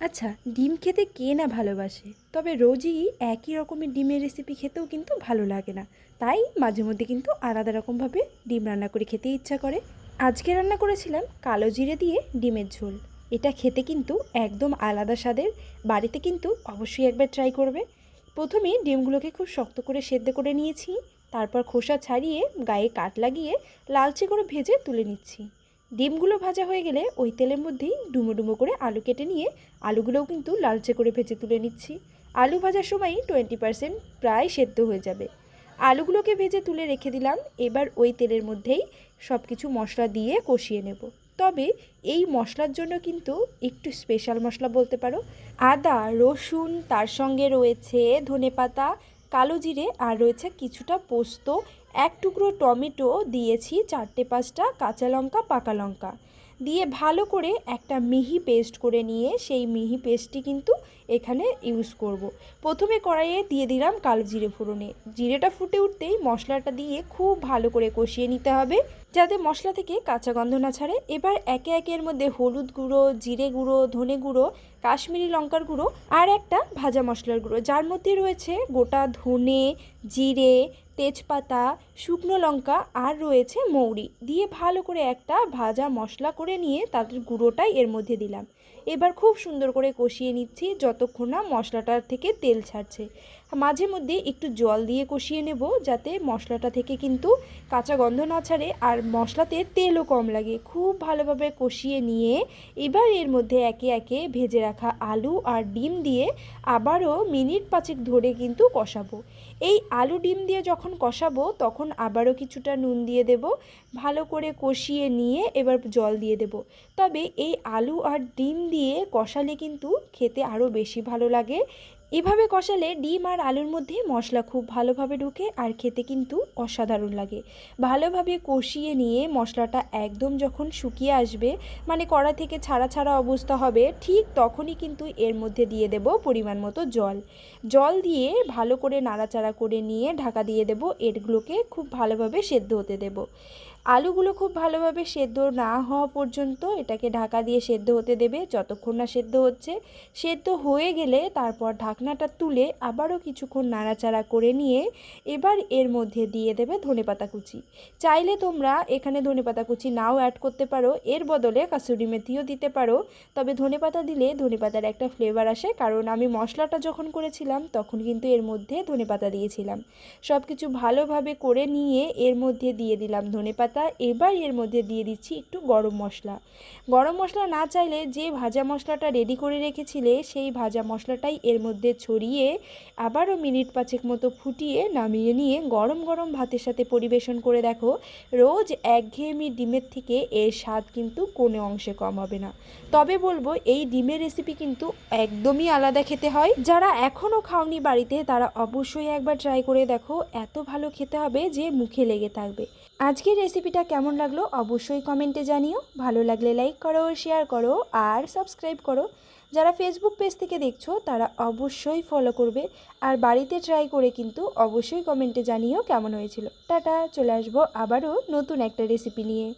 আচ্ছা ডিম খেতে কে না ভালোবাসে? তবে রোজই একই রকমের ডিমের রেসিপি খেতেও কিন্তু ভালো লাগে না। তাই মাঝে মধ্যে কিন্তু আলাদা রকমভাবে ডিম রান্না করে খেতে ইচ্ছা করে। আজকে রান্না করেছিলাম কালো জিরে দিয়ে ডিমের ঝোল। এটা খেতে কিন্তু একদম আলাদা স্বাদের। বাড়িতে কিন্তু অবশ্যই একবার ট্রাই করবে। প্রথমে ডিমগুলোকে খুব শক্ত করে সেদ্ধ করে নিয়েছি। তারপর খোসা ছাড়িয়ে গায়ে কাট লাগিয়ে লালচে করে ভেজে তুলে নিচ্ছি। ডিমগুলো ভাজা হয়ে গেলে ওই তেলের মধ্যেই ডুমো ডুমো করে আলু কেটে নিয়ে আলুগুলোও কিন্তু লালচে করে ভেজে তুলে নিচ্ছি। আলু ভাজার সময়ই টোয়েন্টি পারসেন্ট প্রায় সেদ্ধ হয়ে যাবে। আলুগুলোকে ভেজে তুলে রেখে দিলাম, এবার ওই তেলের মধ্যেই সব কিছু মশলা দিয়ে কষিয়ে নেব। তবে এই মশলার জন্য কিন্তু একটু স্পেশাল মশলা বলতে পারো। আদা, রসুন, তার সঙ্গে রয়েছে ধনেপাতা কালো জিরে আর রয়েছে কিছুটা পোস্ত। এক টুকরো টমেটো দিয়েছি, চারটে পাঁচটা কাঁচা লঙ্কা, পাকা লঙ্কা। দিয়ে ভালো করে একটা মিহি পেস্ট করে নিয়ে সেই মিহি পেস্টটি কিন্তু এখানে ইউজ করব। প্রথমে কড়াইয়ে দিয়ে দিলাম কালো জিরে ফোড়নে। জিরেটা ফুটে উঠতেই মশলাটা দিয়ে খুব ভালো করে কষিয়ে নিতে হবে, যাতে মশলা থেকে কাঁচা গন্ধ না ছাড়ে। এবার একে একে এর মধ্যে হলুদ গুঁড়ো, জিরে গুঁড়ো, ধনে গুঁড়ো, কাশ্মীরি লঙ্কার গুঁড়ো আর একটা ভাজা মশলার গুঁড়ো। যার মধ্যে রয়েছে গোটা ধনে, জিরে, তেজপাতা, শুকনো লঙ্কা আর রয়েছে মৌরি। দিয়ে ভালো করে একটা ভাজা মশলা করে নিয়ে তাদের গুঁড়োটাই এর মধ্যে দিলাম। এবার খুব সুন্দর করে কষিয়ে নিচ্ছি যতক্ষণ না মশলাটার থেকে তেল ছাড়ছে। মাঝে মধ্যে একটু জল দিয়ে কষিয়ে নেব যাতে মশলাটা থেকে কিন্তু কাঁচা গন্ধ না ছাড়ে আর মশলাতে তেলও কম লাগে। খুব ভালোভাবে কষিয়ে নিয়ে এবার এর মধ্যে একে একে ভেজে রাখা আলু আর ডিম দিয়ে আবারও মিনিট পাঁচেক ধরে কিন্তু কষাবো। এই আলু ডিম দিয়ে যখন কষাবো, তখন আবারও কিছুটা নুন দিয়ে দেব, ভালো করে কষিয়ে নিয়ে এবার জল দিয়ে দেব। তবে এই আলু আর ডিম দিয়ে কষালে কিন্তু খেতে আরও বেশি ভালো লাগে এভাবে কষালে ডিম আর আলুর মধ্যে মশলা খুব ভালোভাবে ঢুকে আর খেতে কিন্তু অসাধারণ লাগে। ভালোভাবে কষিয়ে নিয়ে মশলাটা একদম যখন শুকিয়ে আসবে মানে কড়া থেকে ছাড়া ছাড়া অবস্থা হবে, ঠিক তখনই কিন্তু এর মধ্যে দিয়ে দেব পরিমাণ মতো জল। জল দিয়ে ভালো করে নাড়াচাড়া করে নিয়ে ঢাকা দিয়ে দেব এরগুলোকে খুব ভালোভাবে সেদ্ধ হতে দেব। আলুগুলো খুব ভালোভাবে সেদ্ধ না হওয়া পর্যন্ত এটাকে ঢাকা দিয়ে সেদ্ধ হতে দেবে যতক্ষণ না সেদ্ধ হচ্ছে। সেদ্ধ হয়ে গেলে তারপর ঢাকনাটা তুলে আবারও কিছুক্ষণ নাড়াচাড়া করে নিয়ে এবার এর মধ্যে দিয়ে দেবে ধনেপাতা কুচি। চাইলে তোমরা এখানে ধনেপাতা কুচি নাও অ্যাড করতে পারো, এর বদলে কাসুরি মেথিও দিতে পারো। তবে ধনেপাতা দিলে ধনেপাতার একটা ফ্লেভার আসে, কারণ আমি মশলাটা যখন করেছিলাম তখন কিন্তু এর মধ্যে ধনেপাতা দিয়েছিলাম। সব কিছু ভালোভাবে করে নিয়ে এর মধ্যে দিয়ে দিলাম ধনেপাতা এবার এর মধ্যে দিয়ে দিচ্ছি একটু গরম মশলা। গরম মশলা না চাইলে যে ভাজা মশলাটা রেডি করে রেখেছিলে, সেই ভাজা মশলাটাই এর মধ্যে ছড়িয়ে আবারও মিনিট পাঁচেক মতো ফুটিয়ে নামিয়ে নিয়ে গরম গরম ভাতের সাথে পরিবেশন করে দেখো, রোজ একঘেয়েমি ডিমের থেকে এর স্বাদ কিন্তু কোনো অংশে কম হবে না। তবে বলব, এই ডিমের রেসিপি কিন্তু একদমই আলাদা খেতে হয়। যারা এখনও খাওনি বাড়িতে, তারা অবশ্যই একবার ট্রাই করে দেখো, এত ভালো খেতে হবে যে মুখে লেগে থাকবে। আজকের রেসিপিটা কেমন লাগল অবশ্যই কমেন্টে জানিও। ভালো লাগলে লাইক করো, শেয়ার করো আর সাবস্ক্রাইব করো। যারা ফেসবুক পেজ থেকে দেখছ তারা অবশ্যই ফলো করবে আর বাড়িতে ট্রাই করে কিন্তু অবশ্যই কমেন্টে জানিও কেমন হয়েছিল। টাটা, চলে আসব আবারও নতুন একটা রেসিপি নিয়ে।